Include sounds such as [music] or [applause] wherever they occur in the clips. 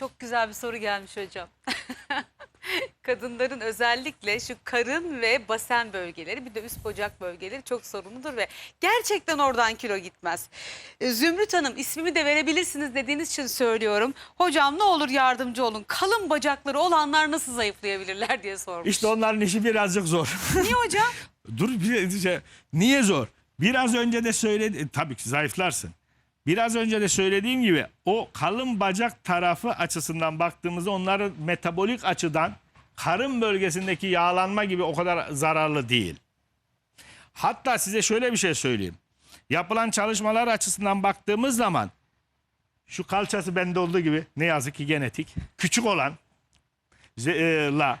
Çok güzel bir soru gelmiş hocam. [laughs] Kadınların özellikle şu karın ve basen bölgeleri bir de üst bacak bölgeleri çok sorunludur ve gerçekten oradan kilo gitmez. Ee, Zümrüt Hanım ismimi de verebilirsiniz dediğiniz için söylüyorum. Hocam ne olur yardımcı olun. Kalın bacakları olanlar nasıl zayıflayabilirler diye sormuş. İşte onların işi birazcık zor. [laughs] Niye hocam? Dur bir şey. Niye zor? Biraz önce de söyledi tabii ki zayıflarsın. Biraz önce de söylediğim gibi o kalın bacak tarafı açısından baktığımızda onların metabolik açıdan karın bölgesindeki yağlanma gibi o kadar zararlı değil. Hatta size şöyle bir şey söyleyeyim. Yapılan çalışmalar açısından baktığımız zaman şu kalçası bende olduğu gibi ne yazık ki genetik küçük olan e, la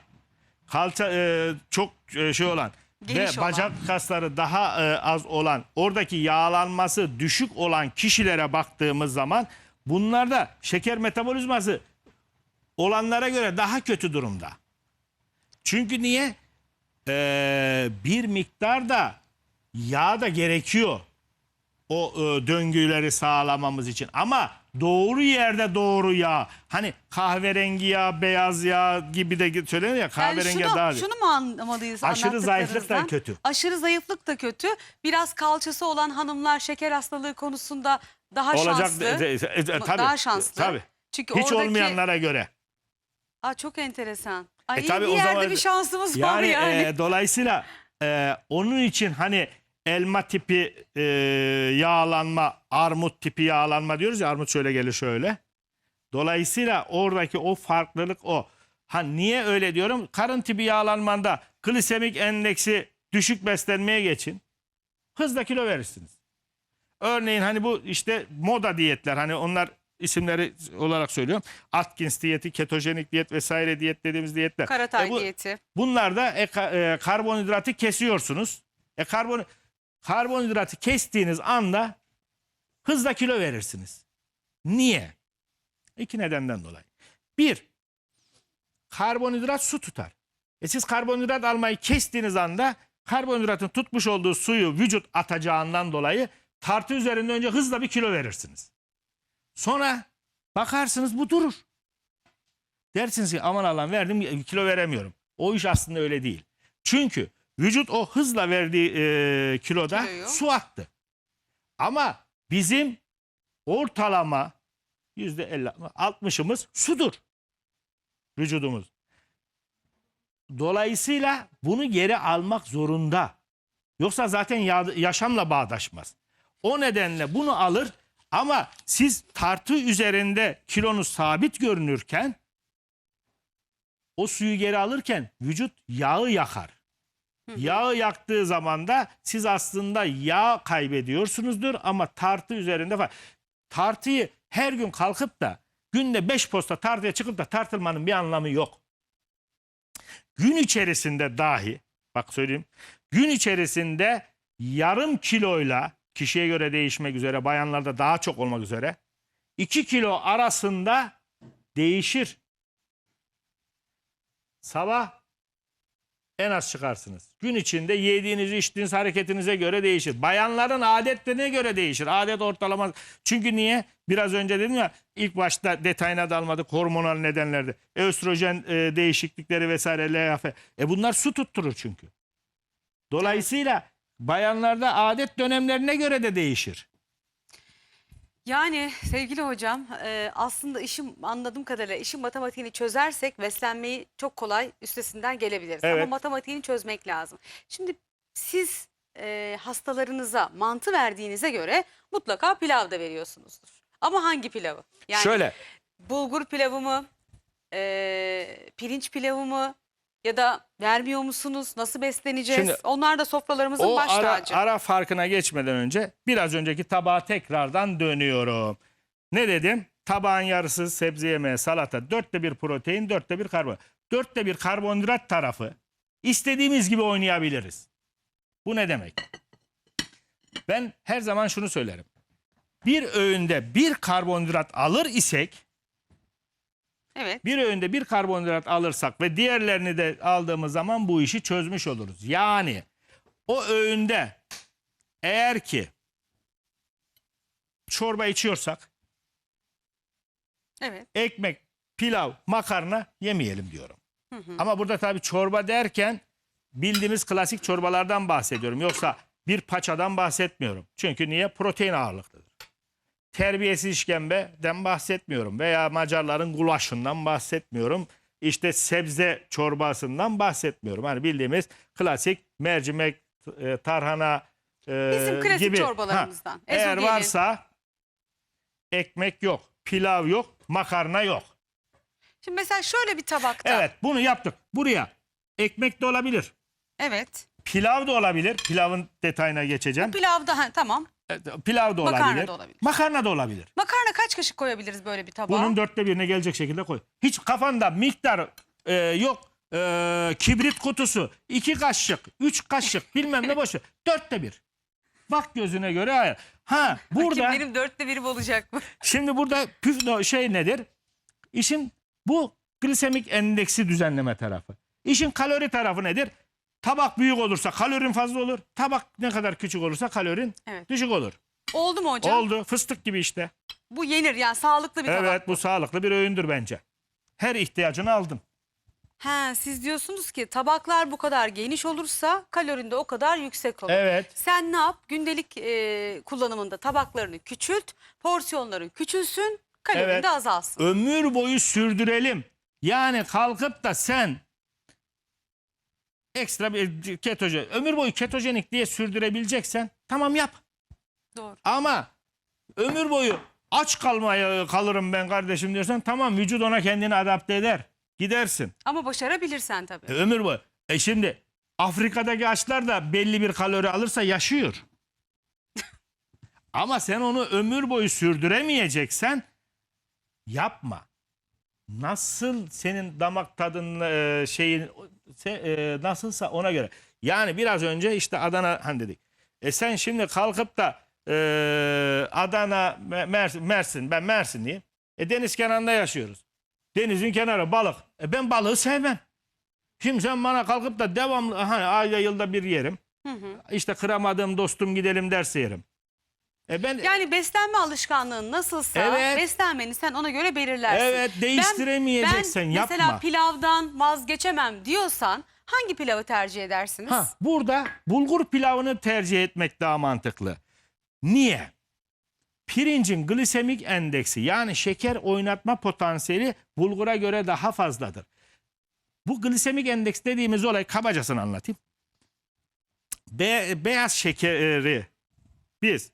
kalça e, çok e, şey olan Geniş ve olan. bacak kasları daha e, az olan oradaki yağlanması düşük olan kişilere baktığımız zaman bunlarda şeker metabolizması olanlara göre daha kötü durumda. Çünkü niye? Ee, bir miktar da yağ da gerekiyor o e, döngüleri sağlamamız için. Ama doğru yerde doğru yağ. Hani kahverengi yağ, beyaz yağ gibi de söyleniyor ya kahverengi yani şunu, daha şunu mu anlamalıyız Aşırı zayıflık da kötü. Aşırı zayıflık da kötü. Biraz kalçası olan hanımlar şeker hastalığı konusunda daha olacak. şanslı. e, e, e, tabii, daha şanslı. Tabii. Çünkü Hiç oradaki... olmayanlara göre. Aa, çok enteresan. Ay, E, tabii bir o yerde zaman- bir şansımız var Yani, yani. e, dolayısıyla e, onun için hani elma tipi e, yağlanma, armut tipi yağlanma diyoruz ya armut şöyle gelir şöyle. Dolayısıyla oradaki o farklılık o. Ha niye öyle diyorum? Karın tipi yağlanmanda glisemik endeksi düşük beslenmeye geçin. Hızla kilo verirsiniz. Örneğin hani bu işte moda diyetler hani onlar isimleri olarak söylüyorum. Atkins diyeti, ketojenik diyet vesaire diyet dediğimiz diyetler. Karatay E bu- diyeti. Bunlarda e, ka- e, karbonhidratı kesiyorsunuz. E karbon karbonhidratı kestiğiniz anda hızla kilo verirsiniz. Niye? İki nedenden dolayı. Bir, karbonhidrat su tutar. E siz karbonhidrat almayı kestiğiniz anda karbonhidratın tutmuş olduğu suyu vücut atacağından dolayı tartı üzerinde önce hızla bir kilo verirsiniz. Sonra bakarsınız bu durur. Dersiniz ki aman Allah'ım verdim kilo veremiyorum. O iş aslında öyle değil. Çünkü vücut o hızla verdiği e, kiloda Kiloyu. su attı. Ama bizim ortalama yüzde elli, altmışımız sudur. Vücudumuz. Dolayısıyla bunu geri almak zorunda. Yoksa zaten ya- yaşamla bağdaşmaz. O nedenle bunu alır ama siz tartı üzerinde kilonuz sabit görünürken o suyu geri alırken vücut yağı yakar. Yağı yaktığı zaman da siz aslında yağ kaybediyorsunuzdur ama tartı üzerinde var. Tartıyı her gün kalkıp da günde 5 posta tartıya çıkıp da tartılmanın bir anlamı yok. Gün içerisinde dahi bak söyleyeyim gün içerisinde yarım kiloyla kişiye göre değişmek üzere bayanlarda daha çok olmak üzere 2 kilo arasında değişir. Sabah en az çıkarsınız. Gün içinde yediğiniz, içtiğiniz hareketinize göre değişir. Bayanların adetlerine göre değişir. Adet ortalama. Çünkü niye? Biraz önce dedim ya ilk başta detayına dalmadık hormonal nedenlerde. Östrojen e, değişiklikleri vesaire LHF. E bunlar su tutturur çünkü. Dolayısıyla bayanlarda adet dönemlerine göre de değişir. Yani sevgili hocam e, aslında işim anladığım kadarıyla işin matematiğini çözersek beslenmeyi çok kolay üstesinden gelebiliriz. Ama Evet. matematiğini çözmek lazım. Şimdi siz e, hastalarınıza mantı verdiğinize göre mutlaka pilav da veriyorsunuzdur. Ama hangi pilavı? Yani Şöyle bulgur pilavı mı? e, pirinç pilavı mı? Ya da vermiyor musunuz? Nasıl besleneceğiz? Şimdi Onlar da sofralarımızın o baş ara, tacı. ara farkına geçmeden önce biraz önceki tabağa tekrardan dönüyorum. Ne dedim? Tabağın yarısı sebze yemeği, salata, dörtte bir protein, dörtte bir karbon. Dörtte bir karbonhidrat tarafı istediğimiz gibi oynayabiliriz. Bu ne demek? Ben her zaman şunu söylerim. Bir öğünde bir karbonhidrat alır isek Evet. bir öğünde bir karbonhidrat alırsak ve diğerlerini de aldığımız zaman bu işi çözmüş oluruz. Yani o öğünde eğer ki çorba içiyorsak Evet. ekmek pilav, makarna yemeyelim diyorum. Ama burada tabii çorba derken bildiğimiz klasik çorbalardan bahsediyorum. Yoksa bir paçadan bahsetmiyorum. Çünkü niye? Protein ağırlıklıdır. Terbiyesiz işkembeden bahsetmiyorum. Veya Macarların gulaşından bahsetmiyorum. İşte sebze çorbasından bahsetmiyorum. Hani bildiğimiz klasik mercimek, e, tarhana e, Bizim klasik gibi. çorbalarımızdan. Ha, eğer varsa ekmek yok, pilav yok, makarna yok. Şimdi mesela şöyle bir tabakta. Evet bunu yaptık. Buraya ekmek de olabilir. Evet. Pilav da olabilir. Pilavın detayına geçeceğim. Pilavda ha, tamam. E, Pilav da Makarna olabilir. da olabilir. Makarna da olabilir. Makarna kaç kaşık koyabiliriz böyle bir tabağa? Bunun dörtte birine gelecek şekilde koy. Hiç kafanda miktar e, yok. E, kibrit kutusu. iki kaşık, üç kaşık bilmem ne boşu. [laughs] Dörtte bir. Bak gözüne göre hayır. Ha burada Bakayım benim dörtte birim olacak mı? [laughs] şimdi burada püf şey nedir? İşin bu glisemik endeksi düzenleme tarafı. İşin kalori tarafı nedir? Tabak büyük olursa kalorin fazla olur. Tabak ne kadar küçük olursa kalorin Evet. düşük olur. Oldu mu hocam? Oldu. Fıstık gibi işte. Bu yenir yani sağlıklı bir tabak. Evet bu sağlıklı bir öğündür bence. Her ihtiyacını aldın. He, siz diyorsunuz ki tabaklar bu kadar geniş olursa kalorin de o kadar yüksek olur. Evet. Sen ne yap? Gündelik e, kullanımında tabaklarını küçült, porsiyonların küçülsün, kalorin Evet. de azalsın. Ömür boyu sürdürelim. Yani kalkıp da sen ekstra bir ketojen, ömür boyu ketojenik diye sürdürebileceksen tamam yap. Doğru. Ama ömür boyu aç kalmaya kalırım ben kardeşim diyorsan tamam vücut ona kendini adapte eder. Gidersin. Ama başarabilirsen tabii. E, ömür boyu. E şimdi Afrika'daki açlar da belli bir kalori alırsa yaşıyor. Ama sen onu ömür boyu sürdüremeyeceksen yapma. Nasıl senin damak tadın e, şeyin se- e, nasılsa ona göre. Yani biraz önce işte Adana hani dedik. E sen şimdi kalkıp da e, Adana, Me- Mersin, Mersin ben Mersinliyim. E deniz kenarında yaşıyoruz. Denizin kenarı balık. E ben balığı sevmem. Şimdi sen bana kalkıp da devamlı hani ayda yılda bir yerim. Hı hı. İşte kıramadığım dostum gidelim derse yerim. E ben Yani beslenme alışkanlığın nasılsa Evet. beslenmeni sen ona göre belirlersin. evet değiştiremeyeceksen ben yapma. mesela pilavdan vazgeçemem diyorsan hangi pilavı tercih edersiniz? Ha, burada bulgur pilavını tercih etmek daha mantıklı. Niye? Pirincin glisemik endeksi yani şeker oynatma potansiyeli bulgura göre daha fazladır. Bu glisemik endeks dediğimiz olay kabacasını anlatayım. Be- beyaz şekeri biz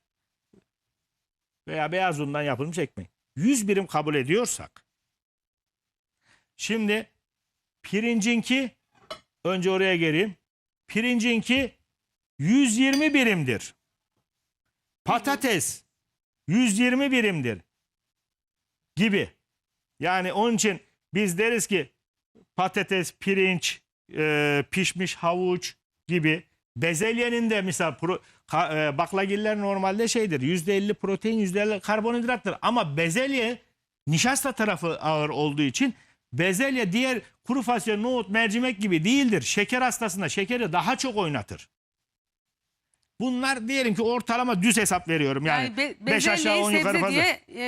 veya beyaz undan yapılmış ekmek 100 birim kabul ediyorsak şimdi pirincinki önce oraya geleyim. Pirincinki 120 birimdir. Patates 120 birimdir. Gibi. Yani onun için biz deriz ki patates, pirinç, e, pişmiş havuç gibi. Bezelyenin de mesela pro, ka, e, baklagiller normalde şeydir. %50 protein, %50 karbonhidrattır. Ama bezelye nişasta tarafı ağır olduğu için bezelye diğer kuru fasulye, nohut, mercimek gibi değildir. Şeker hastasında şekeri daha çok oynatır. Bunlar diyelim ki ortalama düz hesap veriyorum. Yani, Yani, be- beş aşağı on yukarı fazla. diye e,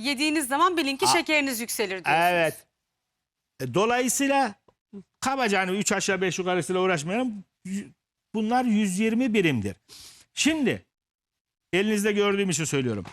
yediğiniz zaman bilin ki şekeriniz yükselir diyorsunuz. Evet. E, Dolayısıyla kabaca hani 3 aşağı 5 yukarısıyla uğraşmayalım. Bunlar 120 birimdir. Şimdi elinizde gördüğüm için söylüyorum.